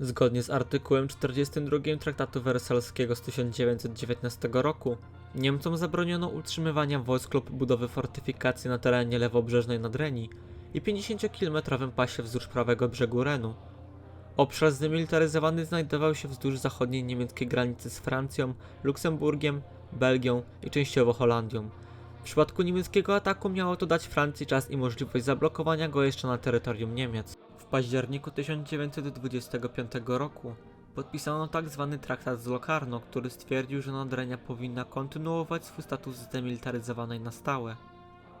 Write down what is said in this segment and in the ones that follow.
Zgodnie z artykułem 42 Traktatu Wersalskiego z 1919 roku, Niemcom zabroniono utrzymywania wojsk lub budowy fortyfikacji na terenie lewobrzeżnej Nadrenii i 50-kilometrowym pasie wzdłuż prawego brzegu Renu. Obszar zdemilitaryzowany znajdował się wzdłuż zachodniej niemieckiej granicy z Francją, Luksemburgiem, Belgią i częściowo Holandią. W przypadku niemieckiego ataku miało to dać Francji czas i możliwość zablokowania go jeszcze na terytorium Niemiec. Październiku 1925 roku podpisano tzw. traktat z Locarno, który stwierdził, że Nadrenia powinna kontynuować swój status zdemilitaryzowanej na stałe.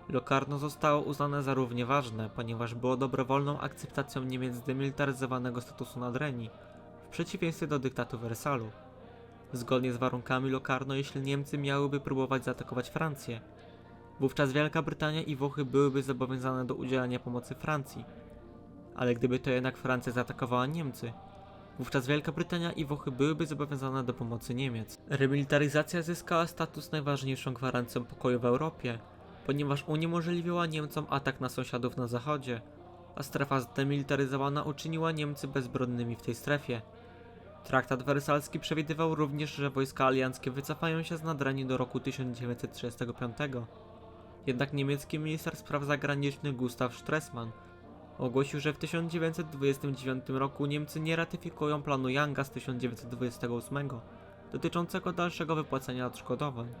Locarno zostało uznane za równie ważne, ponieważ było dobrowolną akceptacją Niemiec zdemilitaryzowanego statusu Nadrenii, w przeciwieństwie do dyktatu Wersalu. Zgodnie z warunkami Locarno, jeśli Niemcy miałyby próbować zaatakować Francję, wówczas Wielka Brytania i Włochy byłyby zobowiązane do udzielania pomocy Francji. Ale gdyby to jednak Francja zaatakowała Niemcy, wówczas Wielka Brytania i Włochy byłyby zobowiązane do pomocy Niemiec. Remilitaryzacja zyskała status najważniejszą gwarancją pokoju w Europie, ponieważ uniemożliwiła Niemcom atak na sąsiadów na zachodzie, a strefa zdemilitaryzowana uczyniła Niemcy bezbronnymi w tej strefie. Traktat wersalski przewidywał również, że wojska alianckie wycofają się z Nadrenii do roku 1935. Jednak niemiecki minister spraw zagranicznych Gustav Stresemann ogłosił, że w 1929 roku Niemcy nie ratyfikują planu Younga z 1928 dotyczącego dalszego wypłacenia odszkodowań.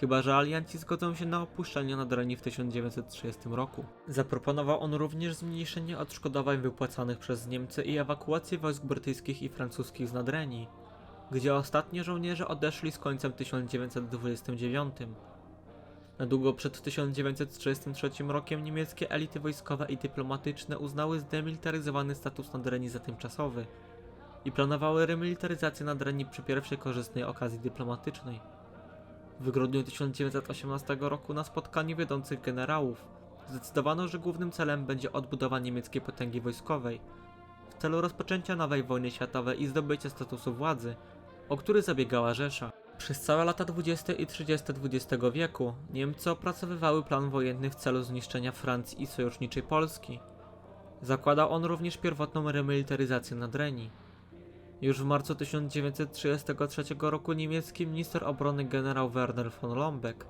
Chyba, że alianci zgodzą się na opuszczenie Nadrenii w 1930 roku. Zaproponował on również zmniejszenie odszkodowań wypłacanych przez Niemcy i ewakuację wojsk brytyjskich i francuskich z Nadrenii, gdzie ostatni żołnierze odeszli z końcem 1929. Na długo przed 1933 rokiem niemieckie elity wojskowe i dyplomatyczne uznały zdemilitaryzowany status Nadrenii za tymczasowy i planowały remilitaryzację Nadrenii przy pierwszej korzystnej okazji dyplomatycznej. W grudniu 1918 roku na spotkaniu wiodących generałów zdecydowano, że głównym celem będzie odbudowa niemieckiej potęgi wojskowej w celu rozpoczęcia nowej wojny światowej i zdobycia statusu władzy, o który zabiegała Rzesza. Przez całe lata 20. i 30. XX wieku Niemcy opracowywały plan wojenny w celu zniszczenia Francji i sojuszniczej Polski. Zakładał on również pierwotną remilitaryzację Nadrenii. Już w marcu 1933 roku niemiecki minister obrony generał Werner von Lombeck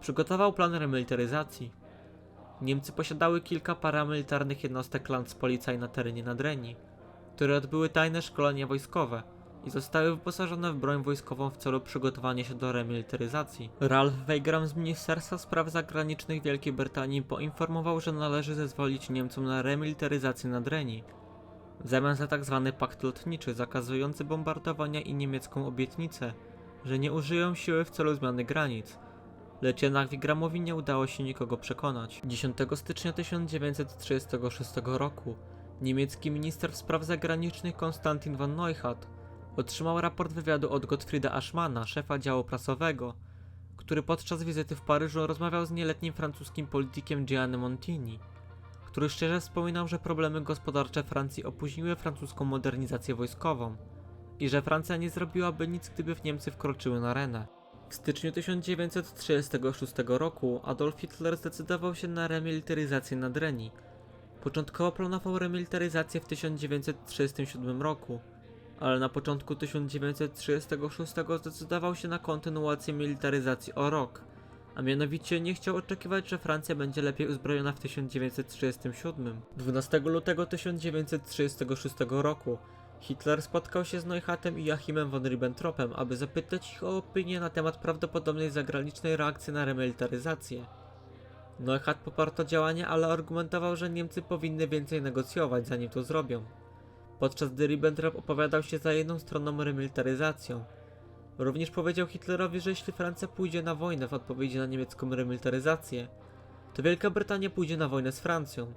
przygotował plan remilitaryzacji. Niemcy posiadały kilka paramilitarnych jednostek Landspolizei na terenie Nadrenii, które odbyły tajne szkolenia wojskowe i zostały wyposażone w broń wojskową w celu przygotowania się do remilitaryzacji. Ralph Weigram z Ministerstwa Spraw Zagranicznych Wielkiej Brytanii poinformował, że należy zezwolić Niemcom na remilitaryzację Nadrenii, w zamian za tzw. Tak pakt lotniczy zakazujący bombardowania i niemiecką obietnicę, że nie użyją siły w celu zmiany granic. Lecz jednak Wigramowi nie udało się nikogo przekonać. 10 stycznia 1936 roku niemiecki minister spraw zagranicznych Konstantin von Neuhardt otrzymał raport wywiadu od Gottfrieda Aschmana, szefa działu prasowego, który podczas wizyty w Paryżu rozmawiał z nieletnim francuskim politykiem Gianni Montini który szczerze wspominał, że problemy gospodarcze Francji opóźniły francuską modernizację wojskową i że Francja nie zrobiłaby nic, gdyby w Niemcy wkroczyły na arenę. W styczniu 1936 roku Adolf Hitler zdecydował się na remilitaryzację Nadrenii. Początkowo planował remilitaryzację w 1937 roku, ale na początku 1936 zdecydował się na kontynuację militaryzacji o rok, a mianowicie nie chciał oczekiwać, że Francja będzie lepiej uzbrojona w 1937. 12 lutego 1936 roku Hitler spotkał się z Neuchâtem i Joachimem von Ribbentropem, aby zapytać ich o opinię na temat prawdopodobnej zagranicznej reakcji na remilitaryzację. Neuchadt poparł to działanie, ale argumentował, że Niemcy powinny więcej negocjować, zanim to zrobią. Podczas gdy Ribbentrop opowiadał się za jedną stroną remilitaryzacją, Również powiedział Hitlerowi, że jeśli Francja pójdzie na wojnę w odpowiedzi na niemiecką remilitaryzację, to Wielka Brytania pójdzie na wojnę z Francją,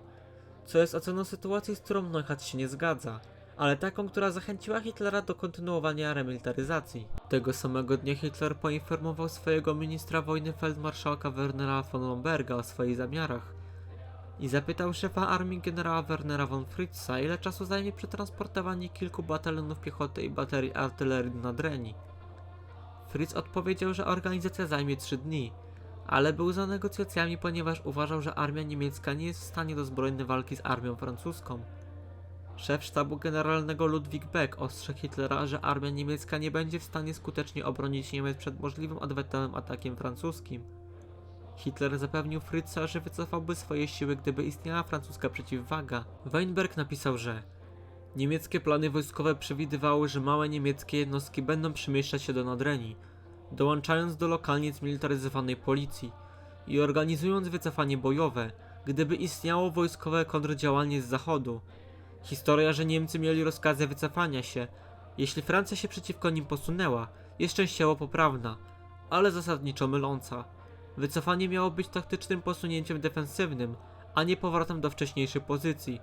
co jest oceną sytuacji, z którą Neuchadt się nie zgadza, ale taką, która zachęciła Hitlera do kontynuowania remilitaryzacji. Tego samego dnia Hitler poinformował swojego ministra wojny feldmarszałka Wernera von Lomberga o swoich zamiarach i zapytał szefa armii generała Wernera von Fritza, ile czasu zajmie przetransportowanie kilku batalionów piechoty i baterii artylerii na Dreni. Fritz odpowiedział, że organizacja zajmie 3 dni, ale był za negocjacjami, ponieważ uważał, że armia niemiecka nie jest w stanie do zbrojnej walki z armią francuską. Szef sztabu generalnego Ludwig Beck ostrzegł Hitlera, że armia niemiecka nie będzie w stanie skutecznie obronić Niemiec przed możliwym odwetowym atakiem francuskim. Hitler zapewnił Fritza, że wycofałby swoje siły, gdyby istniała francuska przeciwwaga. Weinberg napisał, że niemieckie plany wojskowe przewidywały, że małe niemieckie jednostki będą przemieszczać się do Nadrenii, dołączając do lokalnie zmilitaryzowanej policji i organizując wycofanie bojowe, gdyby istniało wojskowe kontrdziałanie z zachodu. Historia, że Niemcy mieli rozkazy wycofania się, jeśli Francja się przeciwko nim posunęła, jest częściowo poprawna, ale zasadniczo myląca. Wycofanie miało być taktycznym posunięciem defensywnym, a nie powrotem do wcześniejszej pozycji.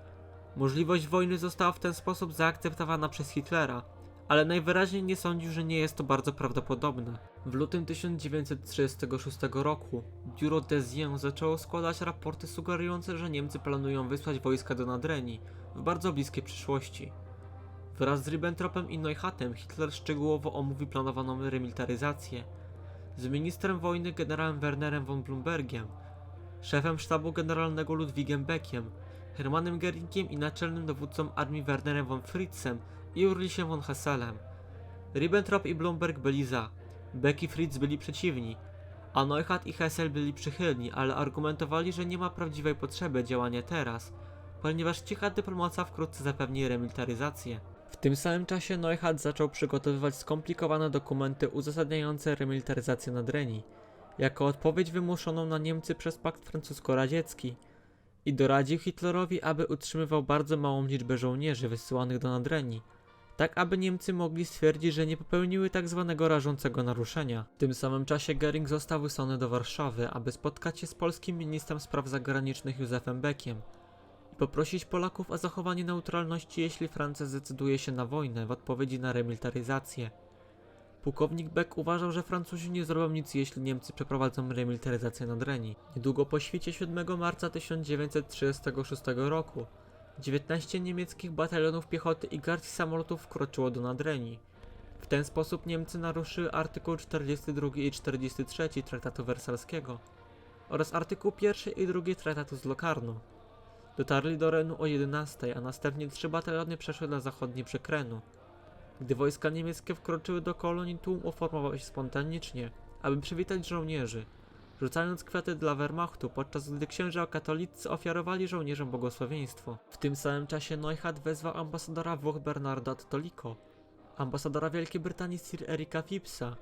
Możliwość wojny została w ten sposób zaakceptowana przez Hitlera, ale najwyraźniej nie sądził, że nie jest to bardzo prawdopodobne. W lutym 1936 roku Biuro Desien zaczęło składać raporty sugerujące, że Niemcy planują wysłać wojska do Nadrenii w bardzo bliskiej przyszłości. Wraz z Ribbentropem i Neuchattem Hitler szczegółowo omówi planowaną remilitaryzację z ministrem wojny generałem Wernerem von Blumbergiem, szefem sztabu generalnego Ludwigiem Beckiem, Hermannem Geringiem i naczelnym dowódcą armii Wernerem von Fritzem i Ulrichem von Hasselem. Ribbentrop i Blumberg byli za, Beck i Fritz byli przeciwni, a Neuchatt i Hessel byli przychylni, ale argumentowali, że nie ma prawdziwej potrzeby działania teraz, ponieważ cicha dyplomacja wkrótce zapewni remilitaryzację. Tym samym czasie Neuchatt zaczął przygotowywać skomplikowane dokumenty uzasadniające remilitaryzację Nadrenii, jako odpowiedź wymuszoną na Niemcy przez pakt francusko-radziecki. I doradził Hitlerowi, aby utrzymywał bardzo małą liczbę żołnierzy wysyłanych do Nadrenii, tak aby Niemcy mogli stwierdzić, że nie popełniły tak zwanego rażącego naruszenia. W tym samym czasie Göring został wysłany do Warszawy, aby spotkać się z polskim ministrem spraw zagranicznych Józefem Beckiem poprosić Polaków o zachowanie neutralności, jeśli Francja zdecyduje się na wojnę w odpowiedzi na remilitaryzację. Pułkownik Beck uważał, że Francuzi nie zrobią nic, jeśli Niemcy przeprowadzą remilitaryzację Nadrenii. Niedługo po świcie 7 marca 1936 roku 19 niemieckich batalionów piechoty i garść samolotów wkroczyło do Nadrenii. W ten sposób Niemcy naruszyły artykuł 42 i 43 Traktatu Wersalskiego oraz artykuł 1 i 2 Traktatu z Locarno. Dotarli do Renu o 11, a następnie trzy bataliony przeszły na zachodni brzeg Renu. Gdy wojska niemieckie wkroczyły do kolonii, tłum uformował się spontanicznie, aby przywitać żołnierzy, rzucając kwiaty dla Wehrmachtu, podczas gdy księża katolicy ofiarowali żołnierzom błogosławieństwo. W tym samym czasie Neuchatt wezwał ambasadora Włoch Bernarda Toliko, ambasadora Wielkiej Brytanii Sir Erika Phippsa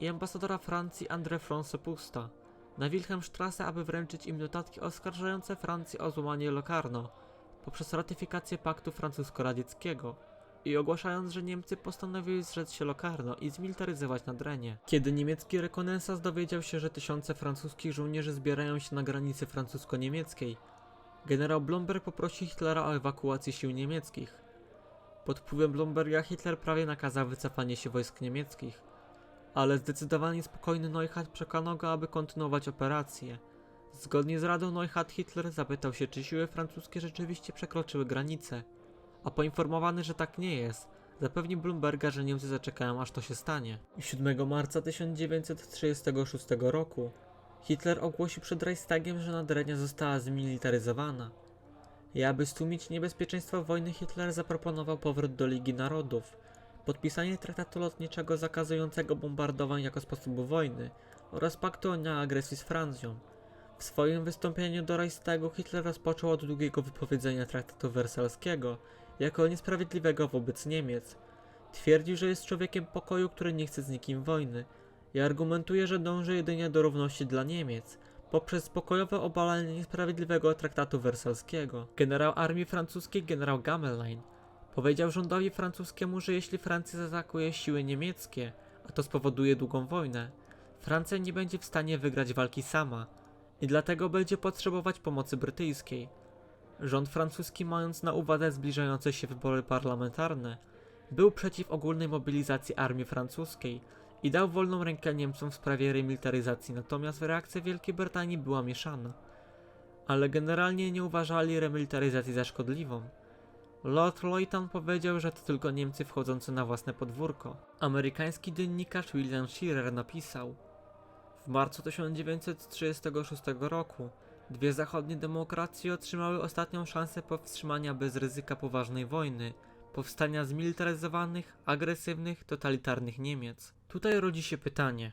i ambasadora Francji André France Pusta na Wilhelmstrasse, aby wręczyć im notatki oskarżające Francję o złamanie Locarno poprzez ratyfikację paktu francusko-radzieckiego i ogłaszając, że Niemcy postanowili zrzec się Locarno i zmilitaryzować Nadrenie. Kiedy niemiecki rekonesans dowiedział się, że tysiące francuskich żołnierzy zbierają się na granicy francusko-niemieckiej, generał Blomberg poprosił Hitlera o ewakuację sił niemieckich. Pod wpływem Blomberga Hitler prawie nakazał wycofanie się wojsk niemieckich, ale zdecydowany spokojny Neuchatt przekonał go, aby kontynuować operację. Zgodnie z radą Neuchatt Hitler zapytał się, czy siły francuskie rzeczywiście przekroczyły granicę a poinformowany, że tak nie jest, zapewnił Bloomberga, że Niemcy zaczekają aż to się stanie. 7 marca 1936 roku Hitler ogłosił przed Reichstagiem, że Nadrenia została zmilitaryzowana. I aby stłumić niebezpieczeństwo wojny Hitler zaproponował powrót do Ligi Narodów, podpisanie traktatu lotniczego zakazującego bombardowań jako sposobu wojny oraz paktu o nieagresji z Francją. W swoim wystąpieniu do Reichstagu Hitler rozpoczął od długiego wypowiedzenia traktatu wersalskiego jako niesprawiedliwego wobec Niemiec. Twierdził, że jest człowiekiem pokoju, który nie chce z nikim wojny i argumentuje, że dąży jedynie do równości dla Niemiec poprzez pokojowe obalanie niesprawiedliwego traktatu wersalskiego. Generał armii francuskiej, generał Gamelin, powiedział rządowi francuskiemu, że jeśli Francja zaatakuje siły niemieckie, a to spowoduje długą wojnę, Francja nie będzie w stanie wygrać walki sama i dlatego będzie potrzebować pomocy brytyjskiej. Rząd francuski, mając na uwadze zbliżające się wybory parlamentarne, był przeciw ogólnej mobilizacji armii francuskiej i dał wolną rękę Niemcom w sprawie remilitaryzacji, natomiast reakcja Wielkiej Brytanii była mieszana. Ale generalnie nie uważali remilitaryzacji za szkodliwą. Lord Loyton powiedział, że to tylko Niemcy wchodzący na własne podwórko. Amerykański dziennikarz William Shearer napisał w marcu 1936 roku Dwie zachodnie demokracje otrzymały ostatnią szansę powstrzymania bez ryzyka poważnej wojny, powstania zmilitaryzowanych, agresywnych, totalitarnych Niemiec. Tutaj rodzi się pytanie: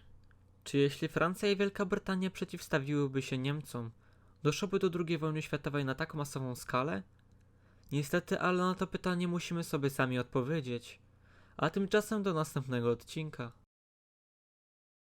czy jeśli Francja i Wielka Brytania przeciwstawiłyby się Niemcom, doszłoby do II wojny światowej na tak masową skalę? Niestety, ale na to pytanie musimy sobie sami odpowiedzieć. A tymczasem do następnego odcinka.